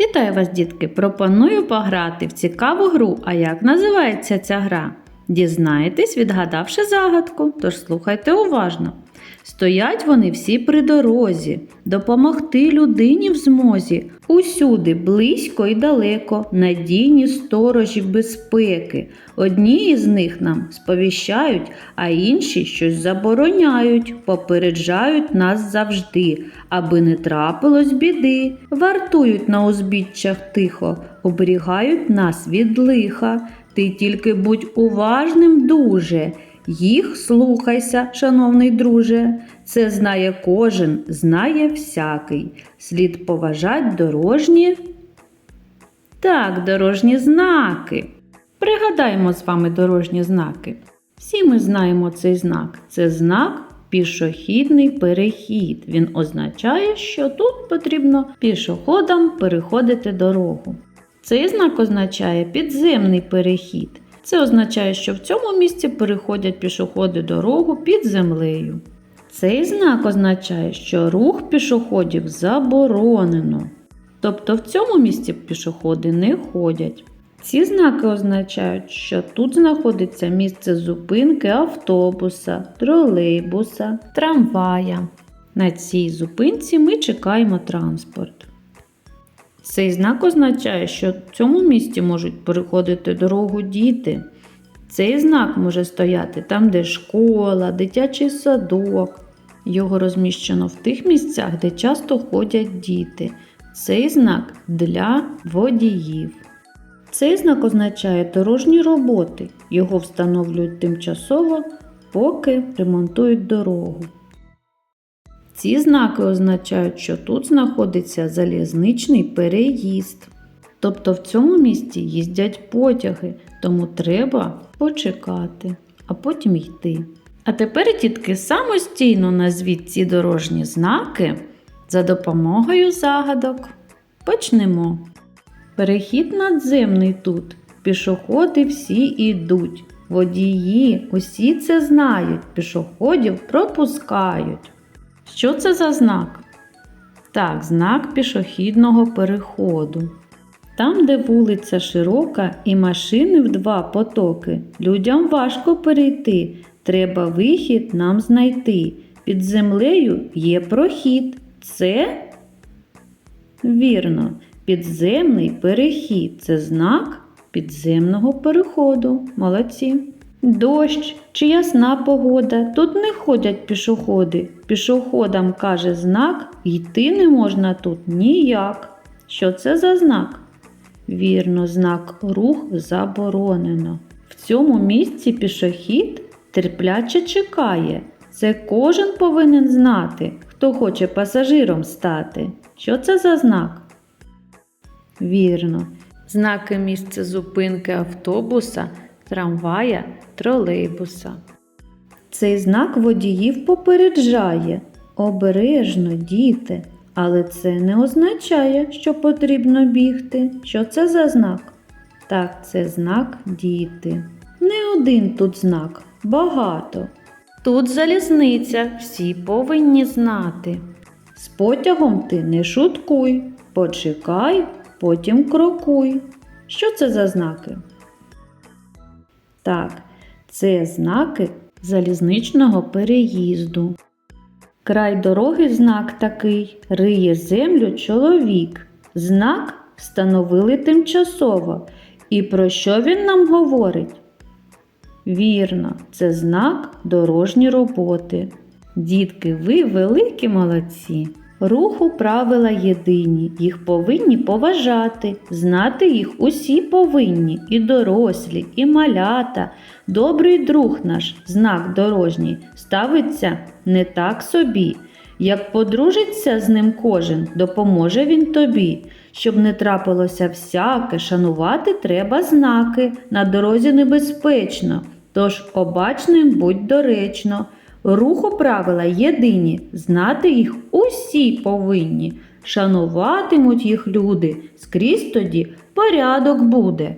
Вітаю вас, дітки! Пропоную пограти в цікаву гру. А як називається ця гра? Дізнаєтесь, відгадавши загадку, тож слухайте уважно. Стоять вони всі при дорозі, допомогти людині в змозі, усюди, близько і далеко, надійні сторожі безпеки. Одні із них нам сповіщають, а інші щось забороняють, попереджають нас завжди, аби не трапилось біди, вартують на узбіччях тихо, оберігають нас від лиха. Ти тільки будь уважним дуже. Їх слухайся, шановний друже, це знає кожен, знає всякий. Слід поважать дорожні. Так, дорожні знаки. Пригадаємо з вами дорожні знаки. Всі ми знаємо цей знак. Це знак пішохідний перехід. Він означає, що тут потрібно пішоходам переходити дорогу. Цей знак означає підземний перехід. Це означає, що в цьому місці переходять пішоходи дорогу під землею. Цей знак означає, що рух пішоходів заборонено. Тобто в цьому місці пішоходи не ходять. Ці знаки означають, що тут знаходиться місце зупинки автобуса, тролейбуса, трамвая. На цій зупинці ми чекаємо транспорт. Цей знак означає, що в цьому місці можуть переходити дорогу діти. Цей знак може стояти там, де школа, дитячий садок. Його розміщено в тих місцях, де часто ходять діти. Цей знак для водіїв. Цей знак означає дорожні роботи. Його встановлюють тимчасово, поки ремонтують дорогу. Ці знаки означають, що тут знаходиться залізничний переїзд. Тобто в цьому місці їздять потяги, тому треба почекати, а потім йти. А тепер, дітки, самостійно назвіть ці дорожні знаки за допомогою загадок. Почнемо. Перехід надземний тут. Пішоходи всі ідуть. Водії усі це знають, пішоходів пропускають. Що це за знак? Так, знак пішохідного переходу. Там, де вулиця широка і машини в два потоки, людям важко перейти. Треба вихід нам знайти. Під землею є прохід. Це вірно, підземний перехід. Це знак підземного переходу. Молодці. Дощ чи ясна погода. Тут не ходять пішоходи. Пішоходам каже знак, йти не можна тут ніяк. Що це за знак? Вірно, знак рух заборонено. В цьому місці пішохід терпляче чекає. Це кожен повинен знати, хто хоче пасажиром стати. Що це за знак? Вірно, знаки місця зупинки автобуса, трамвая, тролейбуса. Цей знак водіїв попереджає обережно, діти, але це не означає, що потрібно бігти. Що це за знак? Так, це знак діти. Не один тут знак, багато. Тут залізниця, всі повинні знати. З потягом ти не шуткуй, почекай, потім крокуй. Що це за знаки? Так, це знаки залізничного переїзду. Край дороги знак такий риє землю чоловік. Знак встановили тимчасово. І про що він нам говорить? Вірно, це знак дорожні роботи. Дітки, ви великі молодці. Руху правила єдині, їх повинні поважати, знати їх усі повинні, і дорослі, і малята. Добрий друг наш, знак дорожній, ставиться не так собі. Як подружиться з ним кожен, допоможе він тобі. Щоб не трапилося всяке, шанувати треба знаки, на дорозі небезпечно, тож обачним будь доречно. Руху правила єдині, знати їх усі повинні. Шануватимуть їх люди, скрізь тоді порядок буде.